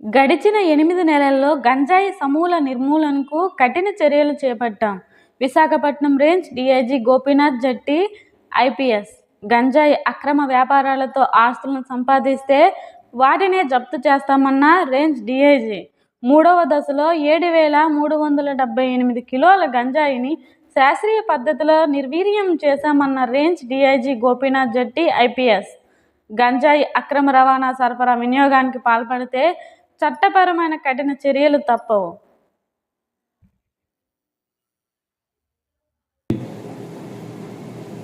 గడిచిన ఎనిమిది నెలల్లో గంజాయి సమూల నిర్మూలనకు కఠిన చర్యలు చేపట్టాం. Visakhapatnam range DIG Gopinath Jatti IPS. గంజాయి అక్రమ వ్యాపారాలతో ఆస్తులను సంపాదిస్తే వాటినే జప్తు చేస్తామన్న రేంజ్ డీఐజీ. మూడవ దశలో ఏడు వేల మూడు వందల డెబ్బై ఎనిమిది కిలోల గంజాయిని శాస్త్రీయ పద్ధతిలో నిర్వీర్యం చేశామన్న range DIG Gopinath Jatti IPS. గంజాయి అక్రమ రవాణా సరఫరా వినియోగానికి పాల్పడితే చట్టపరమైన కఠిన చర్యలు తప్పవు.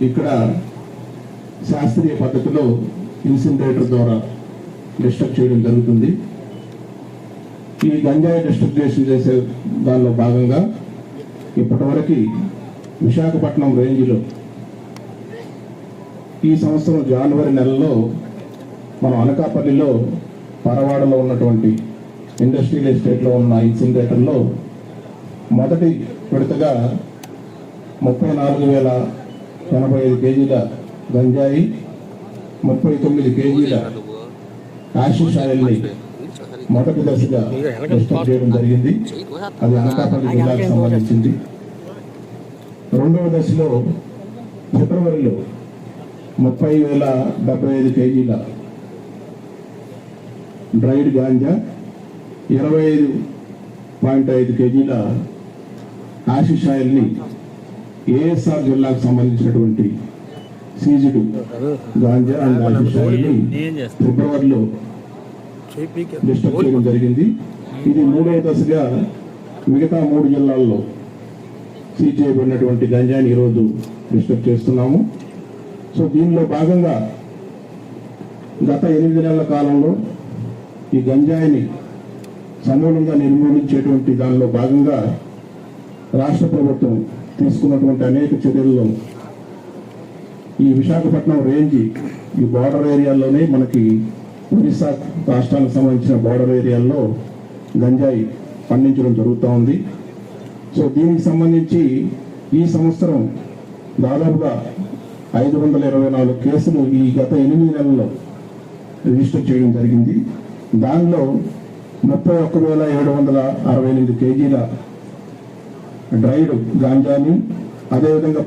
ఇక్కడ శాస్త్రీయ పద్ధతిలో ఇన్సినరేటర్ ద్వారా డిస్ట్రక్ట్ చేయడం జరుగుతుంది. ఈ గంజాయి డిస్ట్రిబ్యూషన్ చేసే దానిలో భాగంగా ఇప్పటివరకు విశాఖపట్నం రేంజ్లో ఈ సంవత్సరం జనవరి నెలలో మనం అనకాపల్లిలో పరవాడలో ఉన్నటువంటి ఇండస్ట్రియల్ ఎస్టేట్లో ఉన్న ఇన్సినరేటర్లో మొదటి విడతగా ముప్పై నాలుగు వేల ఎనభై ఐదు కేజీల గంజాయి ముప్పై తొమ్మిది కేజీల ఆశిష్ ఆయిల్ని మొదటి దశగా డిస్టర్బ్ చేయడం జరిగింది. అది అనకాపల్లి జిల్లాకు సంబంధించింది. రెండవ దశలో ఫిబ్రవరిలో ముప్పై వేల డెబ్బై ఐదు కేజీల డ్రైడ్ గాంజా ఇరవై ఐదు పాయింట్ ఐదు కేజీల ఆశిష్ ఆయిల్ని ఏఎస్ఆర్ జిల్లాకు సంబంధించినటువంటి సీజుడు గాంజా అండ్ ఆశిష్ ఆయిల్ని ఫిబ్రవరిలో డిస్టర్బ్ చేయడం జరిగింది. ఇది మూడవ దశగా మిగతా మూడు జిల్లాల్లో సీజ్ చేయబడినటువంటి గంజాని ఈరోజు డిస్టర్బ్ చేస్తున్నాము. సో దీనిలో భాగంగా గత ఎనిమిది నెలల కాలంలో ఈ గంజాయిని సమూలంగా నిర్మూలించేటువంటి దానిలో భాగంగా రాష్ట్ర ప్రభుత్వం తీసుకున్నటువంటి అనేక చర్యల్లో ఈ విశాఖపట్నం రేంజ్ ఈ బార్డర్ ఏరియాల్లోనే మనకి ఒరిస్సా రాష్ట్రానికి సంబంధించిన బార్డర్ ఏరియాల్లో గంజాయి పండించడం జరుగుతూ ఉంది. సో దీనికి సంబంధించి ఈ సంవత్సరం దాదాపుగా ఐదు వందల ఇరవై నాలుగు కేసులు ఈ గత ఎనిమిది నెలల్లో రిజిస్టర్ చేయడం జరిగింది. దానిలో ముప్పై ఒక్క వేల ఏడు వందల అరవై ఎనిమిది కేజీల డ్రైడ్ గాంజాని అదేవిధంగా